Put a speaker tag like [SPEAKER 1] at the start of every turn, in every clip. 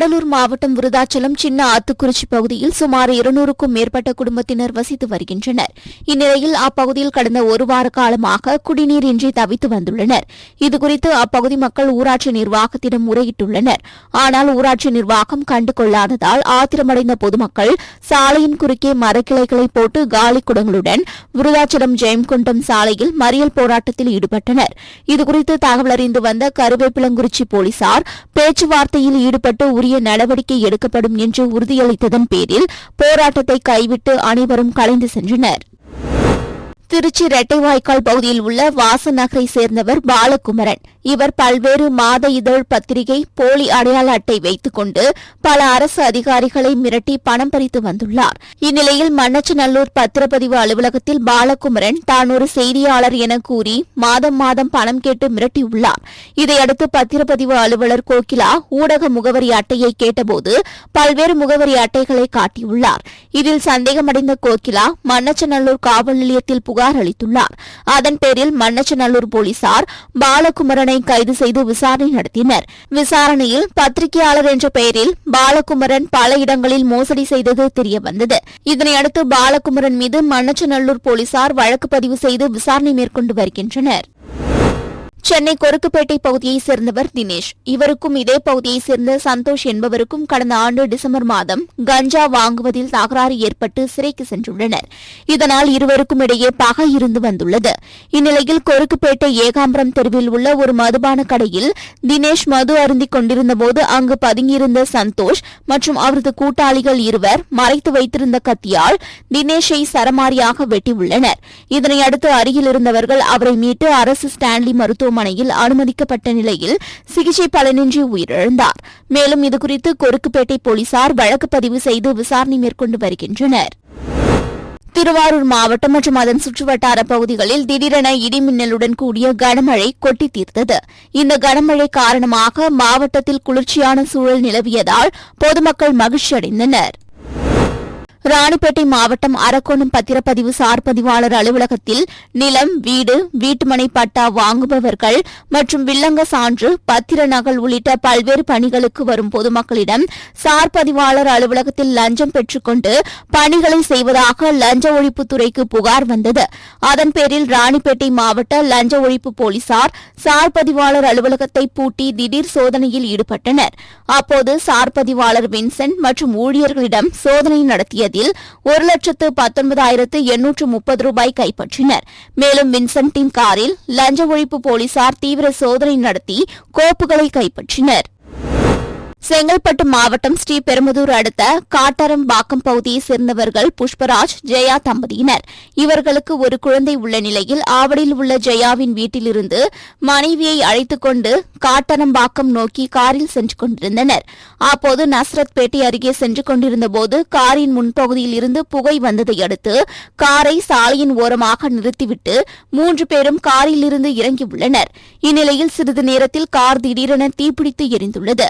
[SPEAKER 1] கடலூர் மாவட்டம் விருதாச்சலம் சின்ன ஆத்துக்குறிச்சி பகுதியில் சுமார் இருநூறுக்கும் மேற்பட்ட குடும்பத்தினர் வசித்து வருகின்றனர் இந்நிலையில் அப்பகுதியில் கடந்த ஒரு வார காலமாக குடிநீர் இன்றி தவித்து வந்துள்ளனர் இதுகுறித்து அப்பகுதி மக்கள் ஊராட்சி நிர்வாகத்திடம் முறையிட்டுள்ளனர் ஆனால் ஊராட்சி நிர்வாகம் கண்டுகொள்ளாததால் ஆத்திரமடைந்த பொதுமக்கள் சாலையின் குறுக்கே மரக்கிளைகளை போட்டு காலி குடங்களுடன் விருதாச்சலம் ஜெயம்குண்டம் சாலையில் மறியல் போராட்டத்தில் ஈடுபட்டனர் இதுகுறித்து தகவல் அறிந்து வந்த கருவேப்பிலங்குறிச்சி போலீசார் பேச்சுவார்த்தையில் ஈடுபட்டு உரிய உரிய நடவடிக்கை எடுக்கப்படும் என்று உறுதியளித்ததன் பேரில் போராட்டத்தை கைவிட்டு அனைவரும் கலைந்து சென்றனா் திருச்சி வாய்க்கால் பகுதியில் உள்ள வாசநகரை சேர்ந்தவர் பாலகுமரன் இவர் பல்வேறு மாத இதழ் பத்திரிகை போலி அடையாள அட்டை வைத்துக் கொண்டு பல அரசு அதிகாரிகளை மிரட்டி பணம் பறித்து வந்துள்ளார் இந்நிலையில் மன்னச்சநல்லூர் பத்திரப்பதிவு அலுவலகத்தில் பாலகுமரன் தான் ஒரு செய்தியாளர் என கூறி மாதம் மாதம் பணம் கேட்டு மிரட்டியுள்ளார் இதையடுத்து பத்திரப்பதிவு அலுவலர் கோகிலா ஊடக முகவரி அட்டையை கேட்டபோது பல்வேறு முகவரி அட்டைகளை காட்டியுள்ளார் இதில் சந்தேகமடைந்த கோகிலா மன்னச்சநல்லூர் காவல் நிலையத்தில் புகார் புகார் அளித்துள்ளார் அதன் பேரில் மன்னச்சநல்லூர் போலீசார் பாலகுமரனை கைது செய்து விசாரணை நடத்தினர் விசாரணையில் பத்திரிகையாளர் என்ற பெயரில் பாலகுமரன் பல இடங்களில் மோசடி செய்தது தெரியவந்தது இதனையடுத்து பாலகுமரன் மீது மன்னச்சநல்லூர் போலீசார் வழக்கு பதிவு செய்து விசாரணை மேற்கொண்டு வருகின்றனர் சென்னை கொருக்குப்பேட்டை பகுதியைச் சேர்ந்தவர் தினேஷ் இவருக்கும் இதே பகுதியைச் சேர்ந்த சந்தோஷ் என்பவருக்கும் கடந்த ஆண்டு டிசம்பர் மாதம் கஞ்சா வாங்குவதில் தகராறு ஏற்பட்டு சிறைக்கு சென்றுள்ளனர் இதனால் இருவருக்கும் இடையே பகை இருந்து வந்துள்ளது இந்நிலையில் கொருக்குப்பேட்டை ஏகாம்பரம் தெருவில் உள்ள ஒரு மதுபான கடையில் தினேஷ் மது அருந்திக் கொண்டிருந்தபோது அங்கு பதுங்கியிருந்த சந்தோஷ் மற்றும் அவரது கூட்டாளிகள் இருவர் மறைத்து வைத்திருந்த கத்தியால் தினேஷை சரமாரியாக வெட்டியுள்ளனர் இதனையடுத்து அருகில் இருந்தவர்கள் அவரை மீட்டு அரசு ஸ்டான்லி மருத்துவ மருத்துவமனையில் அனுமதிக்கப்பட்ட நிலையில் சிகிச்சை பலனின்றி உயிரிழந்தார் மேலும் இதுகுறித்து கொருக்குப்பேட்டை போலீசார் வழக்கு பதிவு செய்து விசாரணை மேற்கொண்டு வருகின்றனர் திருவாரூர் மாவட்டம் மற்றும் அதன் சுற்றுவட்டார பகுதிகளில் திடீரென இடிமின்னலுடன் கூடிய கனமழை கொட்டி தீர்த்தது இந்த கனமழை காரணமாக மாவட்டத்தில் குளிர்ச்சியான சூழல் நிலவியதால் பொதுமக்கள் மகிழ்ச்சியடைந்தனா் ராணிப்பேட்டை மாவட்டம் அரக்கோணம் பத்திரப்பதிவு சார் பதிவாளர் அலுவலகத்தில் நிலம் வீடு வீட்டுமனை பட்டா வாங்குபவர்கள் மற்றும் வில்லங்க சான்று பத்திர நகல் உள்ளிட்ட பல்வேறு பணிகளுக்கு வரும் பொதுமக்களிடம் சார் பதிவாளர் அலுவலகத்தில் லஞ்சம் பெற்றுக்கொண்டு பணிகளை செய்வதாக லஞ்ச ஒழிப்புத்துறைக்கு புகார் வந்தது அதன் பேரில் ராணிப்பேட்டை மாவட்ட லஞ்ச ஒழிப்பு போலீசார் சார் பதிவாளர் அலுவலகத்தை பூட்டி திடீர் சோதனையில் ஈடுபட்டனர் அப்போது சார் பதிவாளர் வின்சென்ட் மற்றும் ஊழியர்களிடம் சோதனை நடத்தியது செய்ததில் ஒரு லட்சத்து பத்தொன்பதாயிரத்து எண்ணூற்று முப்பது ரூபாய் கைப்பற்றினர் மேலும் வின்சென்டின் காரில் லஞ்ச ஒழிப்பு போலீசார் தீவிர சோதனை நடத்தி கோப்புகளை கைப்பற்றினர் செங்கல்பட்டு மாவட்டம் ஸ்ரீபெரும்புதூர் அடுத்த காட்டரம்பாக்கம் பகுதியைச் சேர்ந்தவர்கள் புஷ்பராஜ் ஜெயா தம்பதியினர் இவர்களுக்கு ஒரு குழந்தை உள்ள நிலையில் ஆவடியில் உள்ள ஜெயாவின் வீட்டிலிருந்து மனைவியை அழைத்துக் கொண்டு காட்டரம்பாக்கம் நோக்கி காரில் சென்று கொண்டிருந்தனர் அப்போது நஸ்ரத் பேட்டை அருகே சென்று கொண்டிருந்தபோது காரின் முன்பகுதியில் இருந்து புகை வந்ததை அடுத்து காரை சாலையின் ஓரமாக நிறுத்திவிட்டு மூன்று பேரும் காரிலிருந்து இறங்கியுள்ளனர் இந்நிலையில் சிறிது நேரத்தில் கார் திடீரென தீப்பிடித்து எரிந்துள்ளது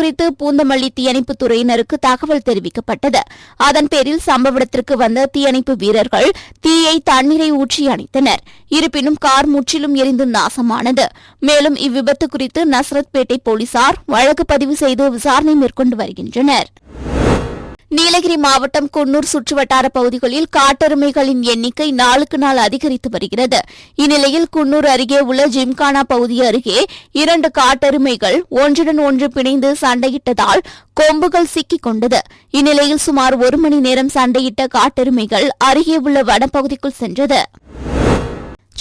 [SPEAKER 1] குறித்து பூந்தமல்லி தீயணைப்பு துறையினருக்கு தகவல் தெரிவிக்கப்பட்டது அதன் பேரில் சம்பவ இடத்திற்கு வந்த தீயணைப்பு வீரர்கள் தீயை தண்ணீரை ஊற்றி அணைத்தனர் இருப்பினும் கார் முற்றிலும் எரிந்து நாசமானது மேலும் இவ்விபத்து குறித்து நஸ்ரத்பேட்டை போலீசார் வழக்கு பதிவு செய்து விசாரணை மேற்கொண்டு வருகின்றனர் நீலகிரி மாவட்டம் குன்னூர் சுற்றுவட்டார பகுதிகளில் காட்டெருமைகளின் எண்ணிக்கை நாளுக்கு நாள் அதிகரித்து வருகிறது இந்நிலையில் குன்னூர் அருகே உள்ள ஜிம்கானா பகுதி அருகே இரண்டு காட்டெருமைகள் ஒன்றுடன் ஒன்று பிணைந்து சண்டையிட்டதால் கொம்புகள் சிக்கிக் கொண்டது இந்நிலையில் சுமார் ஒரு மணி நேரம் சண்டையிட்ட காட்டெருமைகள் அருகே உள்ள வனப்பகுதிக்குள் சென்றது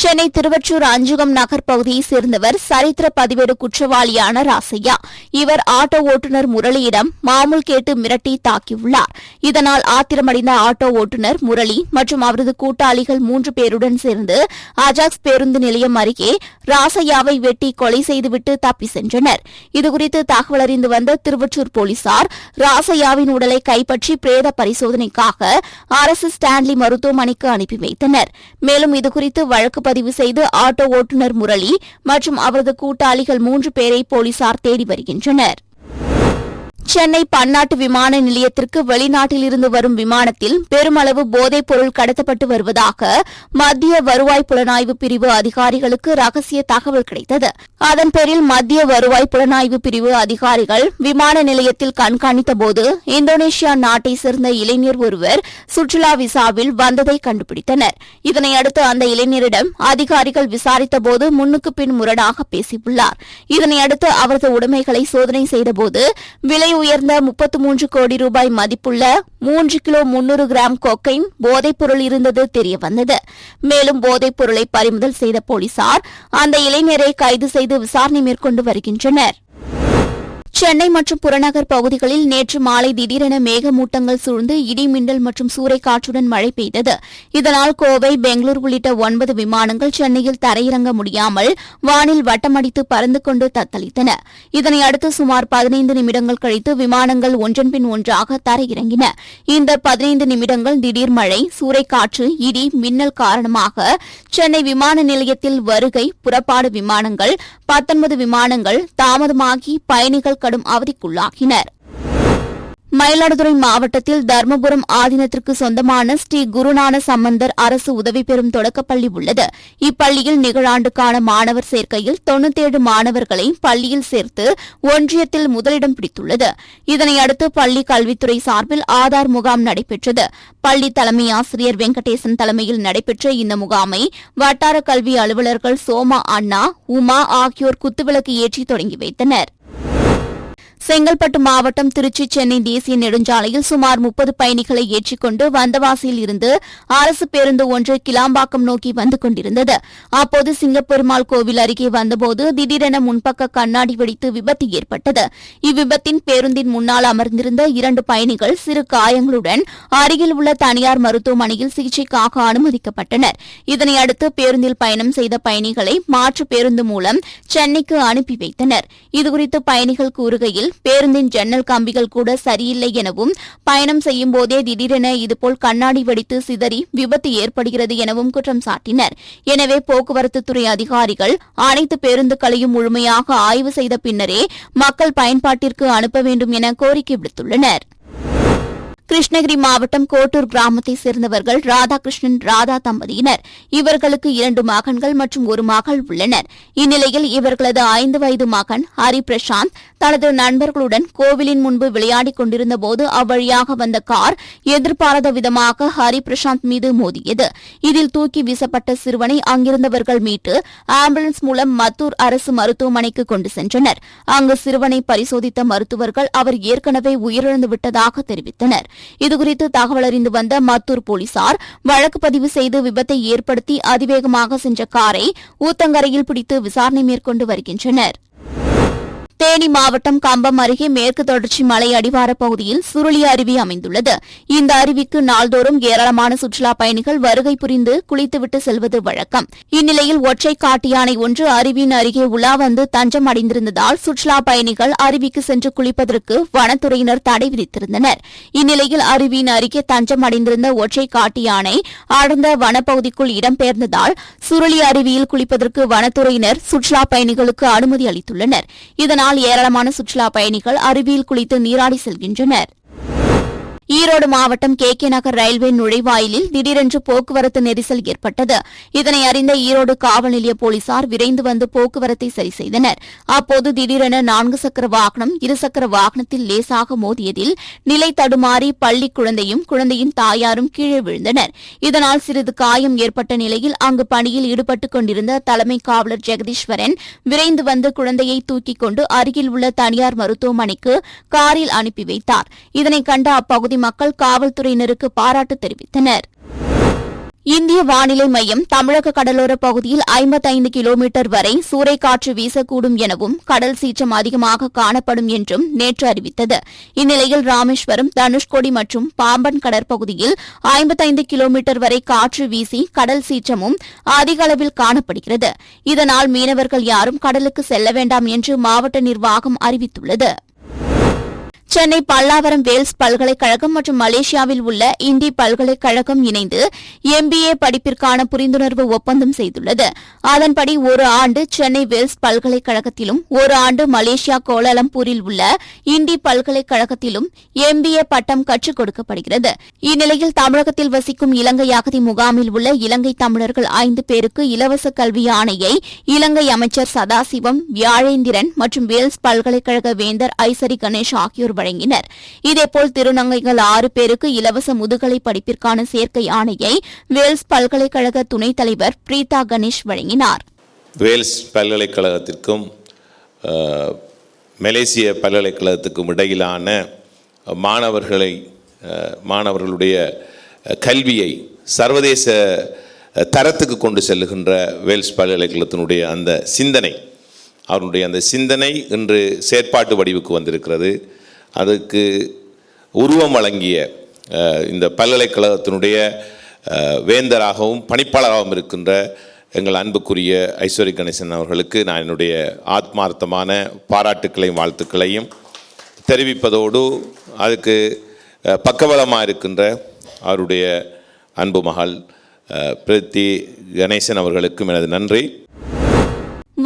[SPEAKER 1] சென்னை திருவற்றூர் அஞ்சுகம் நகர் பகுதியைச் சேர்ந்தவர் சரித்திர பதிவேடு குற்றவாளியான ராசையா இவர் ஆட்டோ ஓட்டுநர் முரளியிடம் மாமூல் கேட்டு மிரட்டி தாக்கியுள்ளார் இதனால் ஆத்திரமடைந்த ஆட்டோ ஓட்டுநர் முரளி மற்றும் அவரது கூட்டாளிகள் மூன்று பேருடன் சேர்ந்து அஜாக்ஸ் பேருந்து நிலையம் அருகே ராசையாவை வெட்டி கொலை செய்துவிட்டு தப்பி சென்றனர் இதுகுறித்து தகவல் அறிந்து வந்த திருவற்றூர் போலீசார் ராசையாவின் உடலை கைப்பற்றி பிரேத பரிசோதனைக்காக அரசு ஸ்டான்லி மருத்துவமனைக்கு அனுப்பி வைத்தனர் மேலும் இதுகுறித்து வழக்கு பதிவு செய்து ஆட்டோ ஓட்டுநர் முரளி மற்றும் அவரது கூட்டாளிகள் மூன்று பேரை போலீசார் தேடி வருகின்றனர் சென்னை பன்னாட்டு விமான நிலையத்திற்கு வெளிநாட்டிலிருந்து வரும் விமானத்தில் பெருமளவு போதைப் பொருள் கடத்தப்பட்டு வருவதாக மத்திய வருவாய் புலனாய்வு பிரிவு அதிகாரிகளுக்கு ரகசிய தகவல் கிடைத்தது அதன் பேரில் மத்திய வருவாய் புலனாய்வு பிரிவு அதிகாரிகள் விமான நிலையத்தில் கண்காணித்தபோது இந்தோனேஷியா நாட்டை சேர்ந்த இளைஞர் ஒருவர் சுற்றுலா விசாவில் வந்ததை கண்டுபிடித்தனர் இதனையடுத்து அந்த இளைஞரிடம் அதிகாரிகள் விசாரித்தபோது முன்னுக்கு பின் முரணாக பேசியுள்ளார் இதனையடுத்து அவரது உடைமைகளை சோதனை செய்தபோது விலை உயர்ந்த முப்பத்து மூன்று கோடி ரூபாய் மதிப்புள்ள மூன்று கிலோ முன்னூறு கிராம் கொக்கைன் போதைப்பொருள் இருந்தது தெரியவந்தது மேலும் போதைப் பொருளை பறிமுதல் செய்த போலீசார் அந்த இளைஞரை கைது செய்து விசாரணை மேற்கொண்டு வருகின்றனர் சென்னை மற்றும் புறநகர் பகுதிகளில் நேற்று மாலை திடீரென மேகமூட்டங்கள் சூழ்ந்து இடி மின்னல் மற்றும் சூறைக்காற்றுடன் மழை பெய்தது இதனால் கோவை பெங்களூர் உள்ளிட்ட ஒன்பது விமானங்கள் சென்னையில் தரையிறங்க முடியாமல் வானில் வட்டமடித்து பறந்து கொண்டு தத்தளித்தன இதனை அடுத்து சுமார் பதினைந்து நிமிடங்கள் கழித்து விமானங்கள் ஒன்றன்பின் ஒன்றாக தரையிறங்கின இந்த பதினைந்து நிமிடங்கள் திடீர் மழை சூறைக்காற்று இடி மின்னல் காரணமாக சென்னை விமான நிலையத்தில் வருகை புறப்பாடு விமானங்கள் பத்தொன்பது விமானங்கள் தாமதமாகி பயணிகள் கடும் அவதிக்குள்ளாகினர் மயிலாடுதுறை மாவட்டத்தில் தர்மபுரம் ஆதீனத்திற்கு சொந்தமான ஸ்ரீ குருநான சம்பந்தர் அரசு உதவி பெறும் தொடக்கப்பள்ளி உள்ளது இப்பள்ளியில் நிகழாண்டுக்கான மாணவர் சேர்க்கையில் தொன்னூத்தேழு மாணவர்களை பள்ளியில் சேர்த்து ஒன்றியத்தில் முதலிடம் பிடித்துள்ளது இதனையடுத்து பள்ளி கல்வித்துறை சார்பில் ஆதார் முகாம் நடைபெற்றது பள்ளி தலைமை ஆசிரியர் வெங்கடேசன் தலைமையில் நடைபெற்ற இந்த முகாமை வட்டார கல்வி அலுவலர்கள் சோமா அண்ணா உமா ஆகியோர் குத்துவிளக்கு ஏற்றி தொடங்கி வைத்தனா் செங்கல்பட்டு மாவட்டம் திருச்சி சென்னை தேசிய நெடுஞ்சாலையில் சுமார் முப்பது பயணிகளை ஏற்றிக்கொண்டு வந்தவாசியில் இருந்து அரசு பேருந்து ஒன்று கிளாம்பாக்கம் நோக்கி வந்து கொண்டிருந்தது அப்போது சிங்கப்பெருமாள் கோவில் அருகே வந்தபோது திடீரென முன்பக்க கண்ணாடி வெடித்து விபத்து ஏற்பட்டது இவ்விபத்தின் பேருந்தின் முன்னால் அமர்ந்திருந்த இரண்டு பயணிகள் சிறு காயங்களுடன் அருகில் உள்ள தனியார் மருத்துவமனையில் சிகிச்சைக்காக அனுமதிக்கப்பட்டனர் இதனையடுத்து பேருந்தில் பயணம் செய்த பயணிகளை மாற்று பேருந்து மூலம் சென்னைக்கு அனுப்பி வைத்தனர் இதுகுறித்து பயணிகள் கூறுகையில் நிலையில் பேருந்தின் ஜன்னல் கம்பிகள் கூட சரியில்லை எனவும் பயணம் செய்யும் போதே திடீரென இதுபோல் கண்ணாடி வெடித்து சிதறி விபத்து ஏற்படுகிறது எனவும் குற்றம் சாட்டினர் எனவே போக்குவரத்து துறை அதிகாரிகள் அனைத்து பேருந்துகளையும் முழுமையாக ஆய்வு செய்த பின்னரே மக்கள் பயன்பாட்டிற்கு அனுப்ப வேண்டும் என கோரிக்கை விடுத்துள்ளனா் கிருஷ்ணகிரி மாவட்டம் கோட்டூர் கிராமத்தை சேர்ந்தவர்கள் ராதாகிருஷ்ணன் ராதா தம்பதியினர் இவர்களுக்கு இரண்டு மகன்கள் மற்றும் ஒரு மகள் உள்ளனர் இந்நிலையில் இவர்களது ஐந்து வயது மகன் ஹரி பிரசாந்த் தனது நண்பர்களுடன் கோவிலின் முன்பு விளையாடிக் கொண்டிருந்தபோது அவ்வழியாக வந்த கார் எதிர்பாராத விதமாக ஹரி பிரசாந்த் மீது மோதியது இதில் தூக்கி வீசப்பட்ட சிறுவனை அங்கிருந்தவர்கள் மீட்டு ஆம்புலன்ஸ் மூலம் மத்தூர் அரசு மருத்துவமனைக்கு கொண்டு சென்றனர் அங்கு சிறுவனை பரிசோதித்த மருத்துவர்கள் அவர் ஏற்கனவே உயிரிழந்து விட்டதாக தெரிவித்தனர் இதுகுறித்து தகவல் அறிந்து வந்த மத்தூர் போலீசார் வழக்கு பதிவு செய்து விபத்தை ஏற்படுத்தி அதிவேகமாக சென்ற காரை ஊத்தங்கரையில் பிடித்து விசாரணை மேற்கொண்டு வருகின்றனா் தேனி மாவட்டம் கம்பம் அருகே மேற்கு தொடர்ச்சி மலை அடிவார பகுதியில் சுருளி அருவி அமைந்துள்ளது இந்த அருவிக்கு நாள்தோறும் ஏராளமான சுற்றுலாப் பயணிகள் வருகை புரிந்து குளித்துவிட்டு செல்வது வழக்கம் இந்நிலையில் ஒற்றை காட்டு யானை ஒன்று அருவியின் அருகே உலா வந்து தஞ்சம் அடைந்திருந்ததால் சுற்றுலாப் பயணிகள் அருவிக்கு சென்று குளிப்பதற்கு வனத்துறையினர் தடை விதித்திருந்தனர் இந்நிலையில் அருவியின் அருகே தஞ்சம் அடைந்திருந்த ஒற்றை காட்டு யானை ஆழ்ந்த வனப்பகுதிக்குள் இடம்பெயர்ந்ததால் சுருளி அருவியில் குளிப்பதற்கு வனத்துறையினர் சுற்றுலா பயணிகளுக்கு அனுமதி அளித்துள்ளனர் இதனால் இதனால் ஏராளமான சுற்றுலா பயணிகள் அருவியில் குளித்து நீராடி செல்கின்றனர் ஈரோடு மாவட்டம் கே கே நகர் ரயில்வே நுழைவாயிலில் திடீரென்று போக்குவரத்து நெரிசல் ஏற்பட்டது இதனை அறிந்த ஈரோடு காவல் நிலைய போலீசார் விரைந்து வந்து போக்குவரத்தை சரி செய்தனர் அப்போது திடீரென நான்கு சக்கர வாகனம் இருசக்கர வாகனத்தில் லேசாக மோதியதில் நிலை தடுமாறி பள்ளி குழந்தையும் குழந்தையின் தாயாரும் கீழே விழுந்தனர் இதனால் சிறிது காயம் ஏற்பட்ட நிலையில் அங்கு பணியில் ஈடுபட்டுக் கொண்டிருந்த தலைமை காவலர் ஜெகதீஸ்வரன் விரைந்து வந்து குழந்தையை தூக்கிக் கொண்டு அருகில் உள்ள தனியார் மருத்துவமனைக்கு காரில் அனுப்பி வைத்தார் இதனை கண்ட அப்பகுதி மக்கள் காவல்துறையினருக்கு பாராட்டு தெரிவித்தனர் இந்திய வானிலை மையம் தமிழக கடலோர பகுதியில் ஐம்பத்தைந்து கிலோமீட்டர் வரை சூறைக்காற்று வீசக்கூடும் எனவும் கடல் சீற்றம் அதிகமாக காணப்படும் என்றும் நேற்று அறிவித்தது இந்நிலையில் ராமேஸ்வரம் தனுஷ்கோடி மற்றும் பாம்பன் கடற்பகுதியில் ஐம்பத்தைந்து கிலோமீட்டர் வரை காற்று வீசி கடல் சீற்றமும் அதிக அளவில் காணப்படுகிறது இதனால் மீனவர்கள் யாரும் கடலுக்கு செல்ல வேண்டாம் என்று மாவட்ட நிர்வாகம் அறிவித்துள்ளது சென்னை பல்லாவரம் வேல்ஸ் பல்கலைக்கழகம் மற்றும் மலேசியாவில் உள்ள இந்தி பல்கலைக்கழகம் இணைந்து எம்பிஏ படிப்பிற்கான புரிந்துணர்வு ஒப்பந்தம் செய்துள்ளது அதன்படி ஒரு ஆண்டு சென்னை வேல்ஸ் பல்கலைக்கழகத்திலும் ஒரு ஆண்டு மலேசியா கோலாலம்பூரில் உள்ள இந்தி பல்கலைக்கழகத்திலும் எம்பிஏ பட்டம் கற்றுக் கொடுக்கப்படுகிறது இந்நிலையில் தமிழகத்தில் வசிக்கும் இலங்கை அகதி முகாமில் உள்ள இலங்கை தமிழர்கள் ஐந்து பேருக்கு இலவச கல்வி ஆணையை இலங்கை அமைச்சர் சதாசிவம் வியாழேந்திரன் மற்றும் வேல்ஸ் பல்கலைக்கழக வேந்தர் ஐசரி கணேஷ் ஆகியோர் வழங்கினர் இதேபோல் திருநங்கைகள் ஆறு பேருக்கு இலவச முதுகலை படிப்பிற்கான சேர்க்கை ஆணையை வேல்ஸ் பல்கலைக்கழக துணைத் தலைவர் பிரீதா கணேஷ் வழங்கினார்
[SPEAKER 2] வேல்ஸ் பல்கலைக்கழகத்திற்கும் மலேசிய பல்கலைக்கழகத்துக்கும் இடையிலான மாணவர்களை மாணவர்களுடைய கல்வியை சர்வதேச தரத்துக்கு கொண்டு செல்லுகின்ற வேல்ஸ் பல்கலைக்கழகத்தினுடைய அந்த சிந்தனை அவருடைய அந்த சிந்தனை இன்று செயற்பாட்டு வடிவுக்கு வந்திருக்கிறது அதுக்கு உருவம் வழங்கிய இந்த பல்கலைக்கழகத்தினுடைய வேந்தராகவும் பணிப்பாளராகவும் இருக்கின்ற எங்கள் அன்புக்குரிய ஐஸ்வரி கணேசன் அவர்களுக்கு நான் என்னுடைய ஆத்மார்த்தமான பாராட்டுக்களையும் வாழ்த்துக்களையும் தெரிவிப்பதோடு அதுக்கு பக்கபலமாக இருக்கின்ற அவருடைய அன்பு மகள் பிரீத்தி கணேசன் அவர்களுக்கும் எனது நன்றி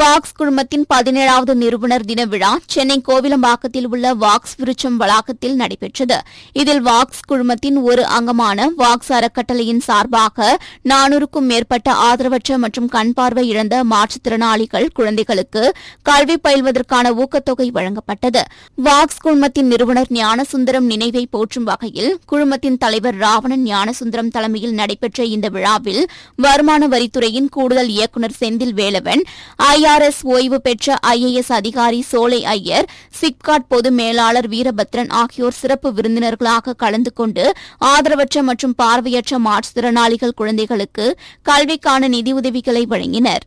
[SPEAKER 1] வாக்ஸ் குழுமத்தின் பதினேழாவது நிறுவனர் தின விழா சென்னை கோவிலம்பாக்கத்தில் உள்ள வாக்ஸ் விருட்சம் வளாகத்தில் நடைபெற்றது இதில் வாக்ஸ் குழுமத்தின் ஒரு அங்கமான வாக்ஸ் அறக்கட்டளையின் சார்பாக நானூறுக்கும் மேற்பட்ட ஆதரவற்ற மற்றும் கண்பார்வை இழந்த மாற்றுத்திறனாளிகள் குழந்தைகளுக்கு கல்வி பயில்வதற்கான ஊக்கத்தொகை வழங்கப்பட்டது வாக்ஸ் குழுமத்தின் நிறுவனர் ஞானசுந்தரம் நினைவை போற்றும் வகையில் குழுமத்தின் தலைவர் ராவணன் ஞானசுந்தரம் தலைமையில் நடைபெற்ற இந்த விழாவில் வருமான வரித்துறையின் கூடுதல் இயக்குநர் செந்தில் வேலவன் ஐ ஐஆர்எஸ் ஓய்வு பெற்ற ஐஏஎஸ் அதிகாரி சோலை ஐயர் சிப்காட் பொது மேலாளர் வீரபத்ரன் ஆகியோர் சிறப்பு விருந்தினர்களாக கலந்து கொண்டு ஆதரவற்ற மற்றும் பார்வையற்ற மாற்றுத்திறனாளிகள் குழந்தைகளுக்கு கல்விக்கான நிதியுதவிகளை வழங்கினர்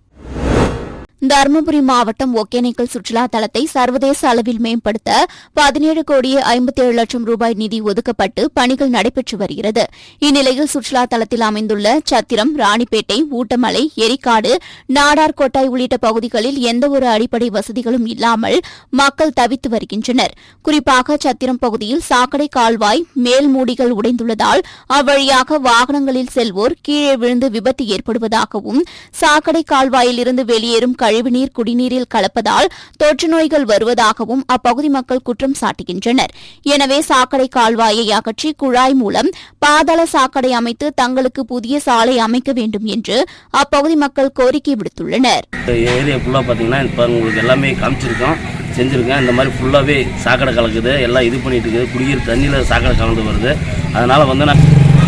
[SPEAKER 1] தருமபுரி மாவட்டம் ஒகேனைக்கல் சுற்றுலா தலத்தை சர்வதேச அளவில் மேம்படுத்த பதினேழு கோடியே ஐம்பத்தேழு லட்சம் ரூபாய் நிதி ஒதுக்கப்பட்டு பணிகள் நடைபெற்று வருகிறது இந்நிலையில் சுற்றுலா தலத்தில் அமைந்துள்ள சத்திரம் ராணிப்பேட்டை ஊட்டமலை எரிக்காடு நாடார்கோட்டாய் உள்ளிட்ட பகுதிகளில் எந்தவொரு அடிப்படை வசதிகளும் இல்லாமல் மக்கள் தவித்து வருகின்றனர் குறிப்பாக சத்திரம் பகுதியில் சாக்கடை கால்வாய் மேல்மூடிகள் உடைந்துள்ளதால் அவ்வழியாக வாகனங்களில் செல்வோர் கீழே விழுந்து விபத்து ஏற்படுவதாகவும் சாக்கடை கால்வாயிலிருந்து வெளியேறும் கழிவு கழிவுநீர் குடிநீரில் கலப்பதால் தொற்று நோய்கள் வருவதாகவும் அப்பகுதி மக்கள் குற்றம் சாட்டுகின்றனர் எனவே சாக்கடை கால்வாயை அகற்றி குழாய் மூலம் பாதாள சாக்கடை அமைத்து தங்களுக்கு புதிய சாலை அமைக்க வேண்டும் என்று அப்பகுதி மக்கள் கோரிக்கை விடுத்துள்ளனர்
[SPEAKER 3] பார்த்தீங்கன்னா இப்போ உங்களுக்கு எல்லாமே காமிச்சிருக்கோம் செஞ்சுருக்கேன் இந்த மாதிரி ஃபுல்லாகவே சாக்கடை கலக்குது எல்லாம் இது பண்ணிட்டு இருக்குது குடிக்கிற தண்ணியில் சாக்கடை கலந்து வருது அதனால் வந்து நான்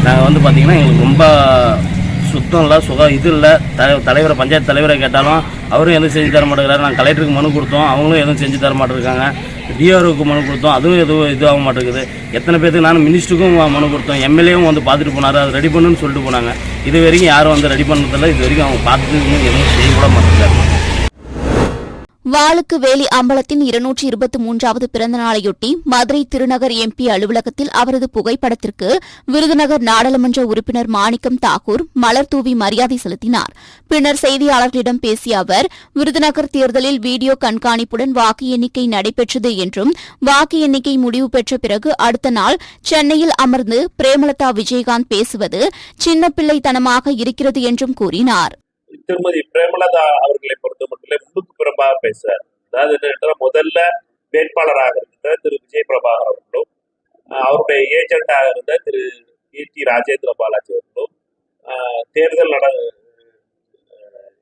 [SPEAKER 3] நாங்கள் வந்து பார்த்தீங்கன்னா எங்களுக்கு ரொம்ப சுத்தம் இல்லை சுகம் இது இல்லை த தலைவரை பஞ்சாயத்து தலைவரை கேட்டாலும் அவரும் எதுவும் செஞ்சு தர மாட்டேங்கிறாரு நாங்கள் கலெக்டருக்கு மனு கொடுத்தோம் அவங்களும் எதுவும் செஞ்சு தர மாட்டேருக்காங்க டிஆர்ஓக்கு மனு கொடுத்தோம் அதுவும் எதுவும் இதுவாக மாட்டேங்குது எத்தனை பேருக்கு நானும் மினிஸ்டருக்கும் மனு கொடுத்தோம் எம்எல்ஏவும் வந்து பார்த்துட்டு போனார் அதை ரெடி பண்ணுன்னு சொல்லிட்டு போனாங்க இது வரைக்கும் யாரும் வந்து ரெடி பண்ணதில்லை இது வரைக்கும் அவங்க பார்த்துட்டு எதுவும் செய்ய கூட மாட்டேங்கிறாங்க
[SPEAKER 1] வாளுக்கு வேலி அம்பலத்தின் இருநூற்றி இருபத்தி மூன்றாவது பிறந்தநாளையொட்டி மதுரை திருநகர் எம்பி அலுவலகத்தில் அவரது புகைப்படத்திற்கு விருதுநகர் நாடாளுமன்ற உறுப்பினர் மாணிக்கம் தாகூர் மலர் தூவி மரியாதை செலுத்தினார் பின்னர் செய்தியாளர்களிடம் பேசிய அவர் விருதுநகர் தேர்தலில் வீடியோ கண்காணிப்புடன் வாக்கு எண்ணிக்கை நடைபெற்றது என்றும் வாக்கு எண்ணிக்கை முடிவு பெற்ற பிறகு அடுத்த நாள் சென்னையில் அமர்ந்து பிரேமலதா விஜயகாந்த் பேசுவது சின்னப்பிள்ளைத்தனமாக பிள்ளைத்தனமாக இருக்கிறது என்றும் கூறினாா்
[SPEAKER 4] திருமதி பிரேமலதா அவர்களை பொறுத்த மட்டும் முன்னுக்கு பிறப்பாக பேசுறாரு அதாவது என்ன முதல்ல வேட்பாளராக இருந்த திரு விஜய் பிரபாகர் அவர்களும் அவருடைய ஏஜெண்டாக இருந்த திரு கே டி ராஜேந்திர பாலாஜி அவர்களும் தேர்தல் நட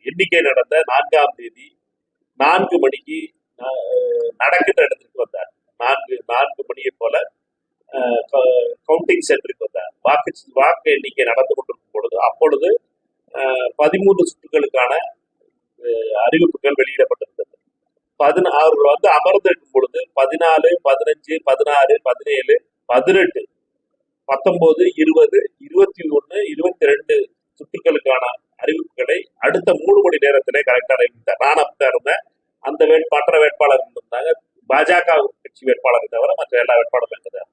[SPEAKER 4] எண்ணிக்கை நடந்த நான்காம் தேதி நான்கு மணிக்கு நடக்கிற இடத்துக்கு வந்தார் நான்கு நான்கு மணியை போல கவுண்டிங் சென்டருக்கு வந்தார் வாக்கு வாக்கு எண்ணிக்கை நடந்து கொண்டிருக்கும் பொழுது அப்பொழுது பதிமூன்று சுற்றுகளுக்கான அறிவிப்புகள் வெளியிடப்பட்டிருந்தது பதினாறு அவர்கள் வந்து அமர்ந்திருக்கும் பொழுது பதினாலு பதினஞ்சு பதினாறு பதினேழு பதினெட்டு பத்தொன்பது இருபது இருபத்தி ஒன்று இருபத்தி ரெண்டு சுற்றுகளுக்கான அறிவிப்புகளை அடுத்த மூணு மணி நேரத்திலே கரெக்டாக அறிவித்தார் நான் அப்படி இருந்தேன் அந்த வேட் மற்ற வேட்பாளர் இருந்தாங்க பாஜக கட்சி வேட்பாளர் தவிர மற்ற எல்லா வேட்பாளர்கள் இருந்தாங்க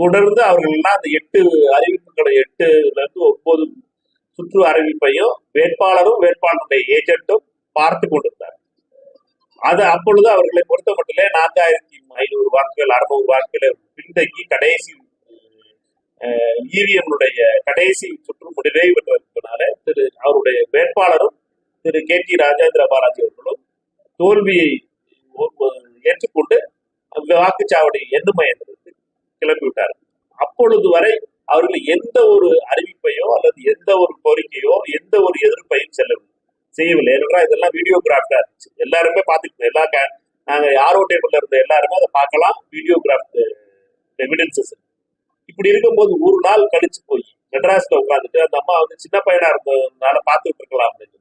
[SPEAKER 4] தொடர்ந்து அவர்கள் எல்லாம் அந்த எட்டு அறிவிப்புகளை எட்டுல இருந்து ஒன்பது சுற்று அறிவிப்பையும் வேட்பாளரும் வேட்பாளருடைய ஏஜென்ட்டும் பார்த்து கொண்டிருந்தார் அது அப்பொழுது அவர்களை பொறுத்த இல்லை நான்காயிரத்தி ஐநூறு வாக்குகள் அறுநூறு வாக்குகளை பின்தங்கி கடைசி ஈவிஎம்னுடைய கடைசி சுற்று முடிவை பெற்றதுனால திரு அவருடைய வேட்பாளரும் திரு கே டி ராஜேந்திர பாலாஜி அவர்களும் தோல்வியை ஏற்றுக்கொண்டு வாக்குச்சாவடி எண்ணு மையத்திற்கு கிளம்பி விட்டார் அப்பொழுது வரை அவர்கள் எந்த ஒரு அறிவிப்பையோ அல்லது எந்த ஒரு கோரிக்கையோ எந்த ஒரு எதிர்ப்பையும் செல்லவில்லை செய்யவில்லை ஏனென்றால் இதெல்லாம் வீடியோகிராஃப்டா இருந்துச்சு எல்லாருமே பார்த்துக்கிட்டு எல்லா நாங்க யாரோ டேபிள்ல இருந்த எல்லாருமே அதை பார்க்கலாம் வீடியோகிராஃப்ட் எவிடன்சஸ் இப்படி இருக்கும்போது ஒரு நாள் கழிச்சு போய் மெட்ராஸ்ல உட்காந்துட்டு அந்த அம்மா வந்து சின்ன பையனா இருந்ததுனால பார்த்துட்டு இருக்கலாம் அப்படின்னு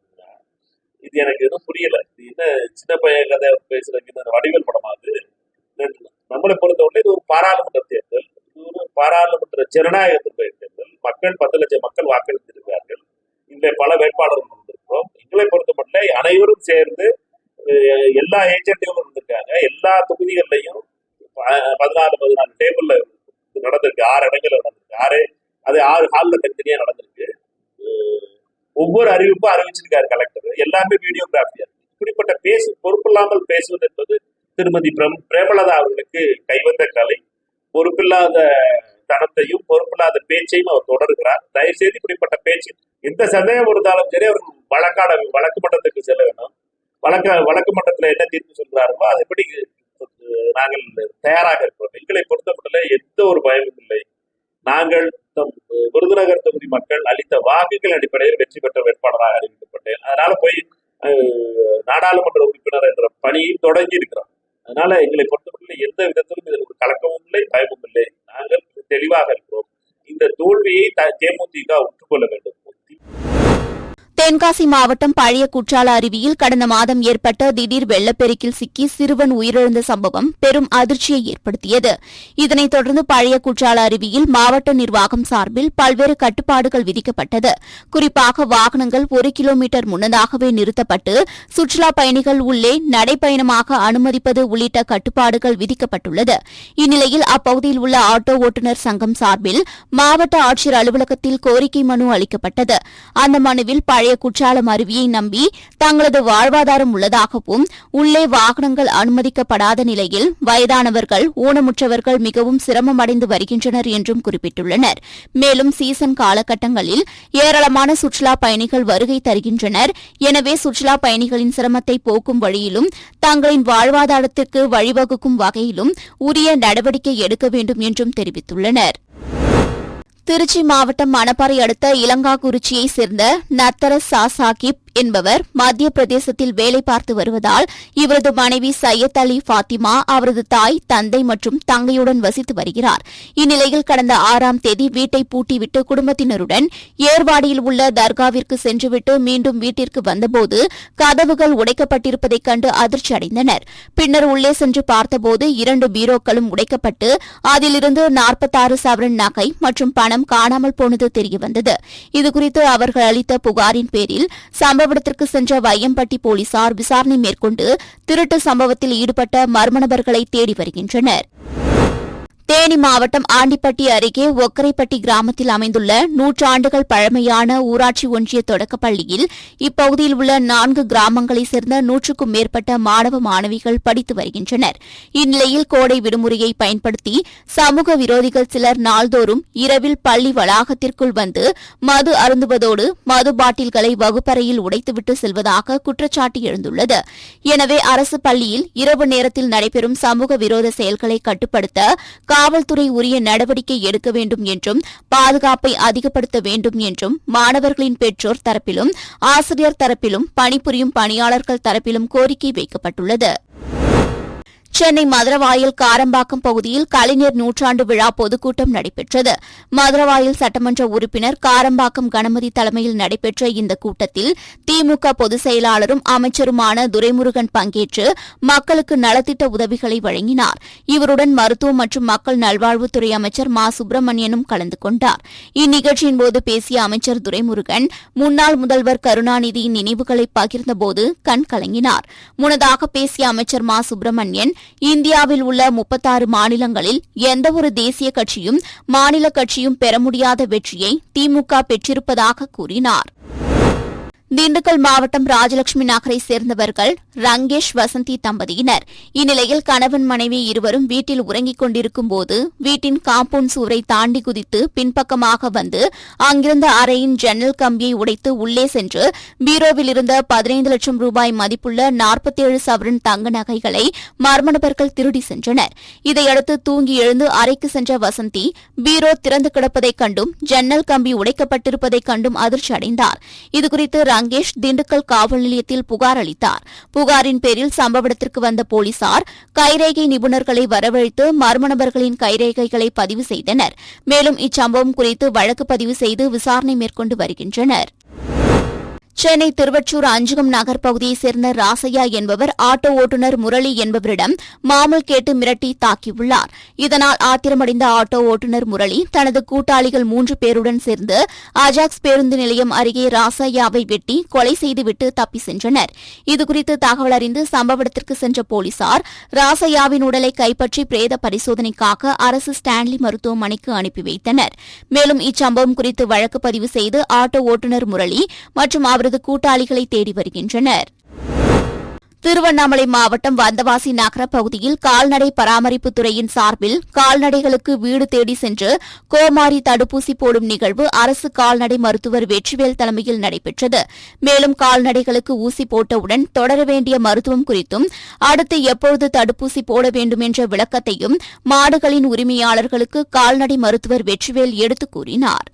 [SPEAKER 4] இது எனக்கு எதுவும் புரியல இது என்ன சின்ன பையன் கதை பேசுறதுக்கு வடிவேல் படமா அது நம்மளை பொறுத்தவரை இது ஒரு பாராளுமன்ற தேர்தல் இது ஒரு பாராளுமன்ற ஜனநாயக தேர்தல் மக்கள் பத்து லட்சம் மக்கள் வாக்களித்திருக்கிறார்கள் இந்த பல வேட்பாளர்கள் வந்திருக்கிறோம் எங்களை மட்டும் அனைவரும் சேர்ந்து எல்லா ஏஜென்ட்டுகளும் இருந்திருக்காங்க எல்லா தொகுதிகள்லையும் பதினாலு பதினாலு டேபிள்ல நடந்திருக்கு ஆறு இடங்கள்ல நடந்திருக்கு ஆறு அது ஆறு ஹாலில் தனித்தனியா நடந்திருக்கு ஒவ்வொரு அறிவிப்பும் அறிவிச்சிருக்காரு கலெக்டர் எல்லாமே வீடியோகிராஃபியா இருக்கு இப்படிப்பட்ட பேசு பொறுப்பில்லாமல் பேசுவது என்பது திருமதி பிரம் பிரேமலதா அவர்களுக்கு கைவந்த கலை பொறுப்பில்லாத தனத்தையும் பொறுப்பில்லாத பேச்சையும் அவர் தொடர்கிறார் தயவு செய்து இப்படிப்பட்ட பேச்சு எந்த சந்தேகம் இருந்தாலும் சரி அவர் வழக்காட வழக்கு மன்றத்துக்கு செல்ல வேணும் வழக்க வழக்கு மட்டத்தில் என்ன தீர்ப்பு சொல்கிறார்களோ எப்படி நாங்கள் தயாராக இருக்கிறோம் எங்களை பொறுத்தமட்டில் எந்த ஒரு பயமும் இல்லை நாங்கள் விருதுநகர் தொகுதி மக்கள் அளித்த வாக்குகள் அடிப்படையில் வெற்றி பெற்ற வேட்பாளராக அறிவிக்கப்பட்டேன் அதனால போய் நாடாளுமன்ற உறுப்பினர் என்ற பணியை தொடங்கி இருக்கிறோம் அதனால எங்களை பொறுத்தவரையில் எந்த விதத்திலும் இதில் ஒரு கலக்கமும் இல்லை பயமும் இல்லை நாங்கள் தெளிவாக இருக்கிறோம் இந்த தோல்வியை தேமுதிக உற்றுக்கொள்ள வேண்டும்
[SPEAKER 1] தென்காசி மாவட்டம் பழைய குற்றால அருவியில் கடந்த மாதம் ஏற்பட்ட திடீர் வெள்ளப்பெருக்கில் சிக்கி சிறுவன் உயிரிழந்த சம்பவம் பெரும் அதிர்ச்சியை ஏற்படுத்தியது இதனைத் தொடர்ந்து பழைய குற்றால அருவியில் மாவட்ட நிர்வாகம் சார்பில் பல்வேறு கட்டுப்பாடுகள் விதிக்கப்பட்டது குறிப்பாக வாகனங்கள் ஒரு கிலோமீட்டர் முன்னதாகவே நிறுத்தப்பட்டு சுற்றுலா பயணிகள் உள்ளே நடைப்பயணமாக அனுமதிப்பது உள்ளிட்ட கட்டுப்பாடுகள் விதிக்கப்பட்டுள்ளது இந்நிலையில் அப்பகுதியில் உள்ள ஆட்டோ ஓட்டுநர் சங்கம் சார்பில் மாவட்ட ஆட்சியர் அலுவலகத்தில் கோரிக்கை மனு அளிக்கப்பட்டது அந்த மனுவில் பழைய பழைய குற்றாலம் அருவியை நம்பி தங்களது வாழ்வாதாரம் உள்ளதாகவும் உள்ளே வாகனங்கள் அனுமதிக்கப்படாத நிலையில் வயதானவர்கள் ஊனமுற்றவர்கள் மிகவும் சிரமமடைந்து வருகின்றனர் என்றும் குறிப்பிட்டுள்ளனர் மேலும் சீசன் காலகட்டங்களில் ஏராளமான சுற்றுலா பயணிகள் வருகை தருகின்றனர் எனவே சுற்றுலா பயணிகளின் சிரமத்தை போக்கும் வழியிலும் தங்களின் வாழ்வாதாரத்திற்கு வழிவகுக்கும் வகையிலும் உரிய நடவடிக்கை எடுக்க வேண்டும் என்றும் தெரிவித்துள்ளனா் திருச்சி மாவட்டம் மணப்பாறை அடுத்த இளங்காகுறிச்சியை சேர்ந்த நத்தர சாசாகிப் என்பவர் மத்திய பிரதேசத்தில் வேலை பார்த்து வருவதால் இவரது மனைவி சையத் அலி ஃபாத்திமா அவரது தாய் தந்தை மற்றும் தங்கையுடன் வசித்து வருகிறார் இந்நிலையில் கடந்த ஆறாம் தேதி வீட்டை பூட்டிவிட்டு குடும்பத்தினருடன் ஏர்வாடியில் உள்ள தர்காவிற்கு சென்றுவிட்டு மீண்டும் வீட்டிற்கு வந்தபோது கதவுகள் உடைக்கப்பட்டிருப்பதைக் கண்டு அதிர்ச்சி அடைந்தனர் பின்னர் உள்ளே சென்று பார்த்தபோது இரண்டு பீரோக்களும் உடைக்கப்பட்டு அதிலிருந்து நாற்பத்தாறு சவரன் நகை மற்றும் பண பணம் காணாமல் போனது தெரியவந்தது இதுகுறித்து அவர்கள் அளித்த புகாரின் பேரில் சம்பவத்திற்கு சென்ற வையம்பட்டி போலீசார் விசாரணை மேற்கொண்டு திருட்டு சம்பவத்தில் ஈடுபட்ட மர்ம நபர்களை தேடி வருகின்றனர் தேனி மாவட்டம் ஆண்டிப்பட்டி அருகே ஒக்கரைப்பட்டி கிராமத்தில் அமைந்துள்ள நூற்றாண்டுகள் பழமையான ஊராட்சி ஒன்றிய தொடக்கப் பள்ளியில் இப்பகுதியில் உள்ள நான்கு கிராமங்களைச் சேர்ந்த நூற்றுக்கும் மேற்பட்ட மாணவ மாணவிகள் படித்து வருகின்றனர் இந்நிலையில் கோடை விடுமுறையை பயன்படுத்தி சமூக விரோதிகள் சிலர் நாள்தோறும் இரவில் பள்ளி வளாகத்திற்குள் வந்து மது அருந்துவதோடு மது பாட்டில்களை வகுப்பறையில் உடைத்துவிட்டு செல்வதாக குற்றச்சாட்டு எழுந்துள்ளது எனவே அரசு பள்ளியில் இரவு நேரத்தில் நடைபெறும் சமூக விரோத செயல்களை கட்டுப்படுத்த காவல்துறை உரிய நடவடிக்கை எடுக்க வேண்டும் என்றும் பாதுகாப்பை அதிகப்படுத்த வேண்டும் என்றும் மாணவர்களின் பெற்றோர் தரப்பிலும் ஆசிரியர் தரப்பிலும் பணிபுரியும் பணியாளர்கள் தரப்பிலும் கோரிக்கை வைக்கப்பட்டுள்ளது சென்னை மதுரவாயில் காரம்பாக்கம் பகுதியில் கலைஞர் நூற்றாண்டு விழா பொதுக்கூட்டம் நடைபெற்றது மதுரவாயில் சட்டமன்ற உறுப்பினர் காரம்பாக்கம் கணமதி தலைமையில் நடைபெற்ற இந்த கூட்டத்தில் திமுக பொதுச் செயலாளரும் அமைச்சருமான துரைமுருகன் பங்கேற்று மக்களுக்கு நலத்திட்ட உதவிகளை வழங்கினார் இவருடன் மருத்துவம் மற்றும் மக்கள் நல்வாழ்வுத்துறை அமைச்சர் மா சுப்பிரமணியனும் கலந்து கொண்டார் இந்நிகழ்ச்சியின் போது பேசிய அமைச்சர் துரைமுருகன் முன்னாள் முதல்வர் கருணாநிதியின் நினைவுகளை பகிர்ந்தபோது கண் கலங்கினார் முன்னதாக பேசிய அமைச்சர் மா சுப்பிரமணியன் இந்தியாவில் உள்ள முப்பத்தாறு மாநிலங்களில் எந்தவொரு தேசிய கட்சியும் மாநில கட்சியும் பெற முடியாத வெற்றியை திமுக பெற்றிருப்பதாக கூறினாா் திண்டுக்கல் மாவட்டம் ராஜலட்சுமி நகரை சேர்ந்தவர்கள் ரங்கேஷ் வசந்தி தம்பதியினர் இந்நிலையில் கணவன் மனைவி இருவரும் வீட்டில் உறங்கிக் கொண்டிருக்கும் போது வீட்டின் காம்பவுண்ட் சுவரை தாண்டி குதித்து பின்பக்கமாக வந்து அங்கிருந்த அறையின் ஜன்னல் கம்பியை உடைத்து உள்ளே சென்று பீரோவில் இருந்த பதினைந்து லட்சம் ரூபாய் மதிப்புள்ள நாற்பத்தி ஏழு சவரின் தங்க நகைகளை மர்ம திருடி சென்றனர் இதையடுத்து தூங்கி எழுந்து அறைக்கு சென்ற வசந்தி பீரோ திறந்து கிடப்பதைக் கண்டும் ஜன்னல் கம்பி உடைக்கப்பட்டிருப்பதைக் கண்டும் அதிர்ச்சி அடைந்தார் இதுகுறித்து லங்கேஷ் திண்டுக்கல் காவல் நிலையத்தில் புகார் அளித்தார் புகாரின் பேரில் சம்பவ இடத்திற்கு வந்த போலீசார் கைரேகை நிபுணர்களை வரவழைத்து மர்ம நபர்களின் கைரேகைகளை பதிவு செய்தனர் மேலும் இச்சம்பவம் குறித்து வழக்கு பதிவு செய்து விசாரணை மேற்கொண்டு வருகின்றனர் சென்னை திருவற்றூர் அஞ்சுகம் நகர் பகுதியைச் சேர்ந்த ராசையா என்பவர் ஆட்டோ ஓட்டுநர் முரளி என்பவரிடம் மாமல் கேட்டு மிரட்டி தாக்கியுள்ளார் இதனால் ஆத்திரமடைந்த ஆட்டோ ஓட்டுநர் முரளி தனது கூட்டாளிகள் மூன்று பேருடன் சேர்ந்து அஜாக்ஸ் பேருந்து நிலையம் அருகே ராசையாவை வெட்டி கொலை செய்துவிட்டு தப்பி சென்றனர் இதுகுறித்து தகவல் அறிந்து சம்பவ இடத்திற்கு சென்ற போலீசார் ராசையாவின் உடலை கைப்பற்றி பிரேத பரிசோதனைக்காக அரசு ஸ்டான்லி மருத்துவமனைக்கு அனுப்பி வைத்தனர் மேலும் இச்சம்பவம் குறித்து வழக்கு பதிவு செய்து ஆட்டோ ஓட்டுநர் முரளி மற்றும் அவரது கூட்டாளிகளை தேடி வருகின்றனர் திருவண்ணாமலை மாவட்டம் வந்தவாசி நகர பகுதியில் கால்நடை பராமரிப்பு துறையின் சார்பில் கால்நடைகளுக்கு வீடு தேடி சென்று கோமாரி தடுப்பூசி போடும் நிகழ்வு அரசு கால்நடை மருத்துவர் வெற்றிவேல் தலைமையில் நடைபெற்றது மேலும் கால்நடைகளுக்கு ஊசி போட்டவுடன் தொடர வேண்டிய மருத்துவம் குறித்தும் அடுத்து எப்பொழுது தடுப்பூசி போட வேண்டும் என்ற விளக்கத்தையும் மாடுகளின் உரிமையாளர்களுக்கு கால்நடை மருத்துவர் வெற்றிவேல் எடுத்துக் கூறினார்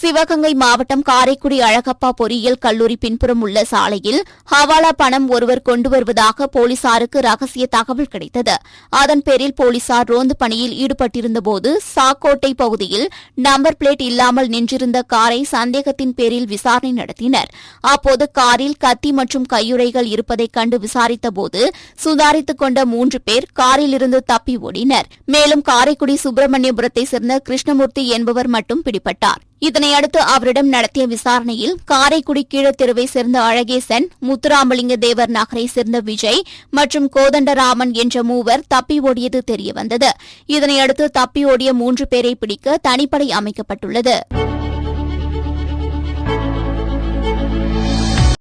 [SPEAKER 1] சிவகங்கை மாவட்டம் காரைக்குடி அழகப்பா பொறியியல் கல்லூரி பின்புறம் உள்ள சாலையில் ஹவாலா பணம் ஒருவர் கொண்டு வருவதாக போலீசாருக்கு ரகசிய தகவல் கிடைத்தது அதன் பேரில் போலீசார் ரோந்து பணியில் ஈடுபட்டிருந்தபோது சாக்கோட்டை பகுதியில் நம்பர் பிளேட் இல்லாமல் நின்றிருந்த காரை சந்தேகத்தின் பேரில் விசாரணை நடத்தினர் அப்போது காரில் கத்தி மற்றும் கையுறைகள் இருப்பதை கண்டு விசாரித்தபோது சுதாரித்துக் கொண்ட மூன்று பேர் காரிலிருந்து தப்பி ஓடினர் மேலும் காரைக்குடி சுப்பிரமணியபுரத்தை சேர்ந்த கிருஷ்ணமூர்த்தி என்பவர் மட்டும் பிடிபட்டார் இதனையடுத்து அவரிடம் நடத்திய விசாரணையில் காரைக்குடி கீழ தெருவை சேர்ந்த அழகேசன் முத்துராமலிங்க தேவர் நகரை சேர்ந்த விஜய் மற்றும் கோதண்டராமன் என்ற மூவர் தப்பி ஓடியது தெரியவந்தது இதனையடுத்து தப்பி ஓடிய மூன்று பேரை பிடிக்க தனிப்படை அமைக்கப்பட்டுள்ளது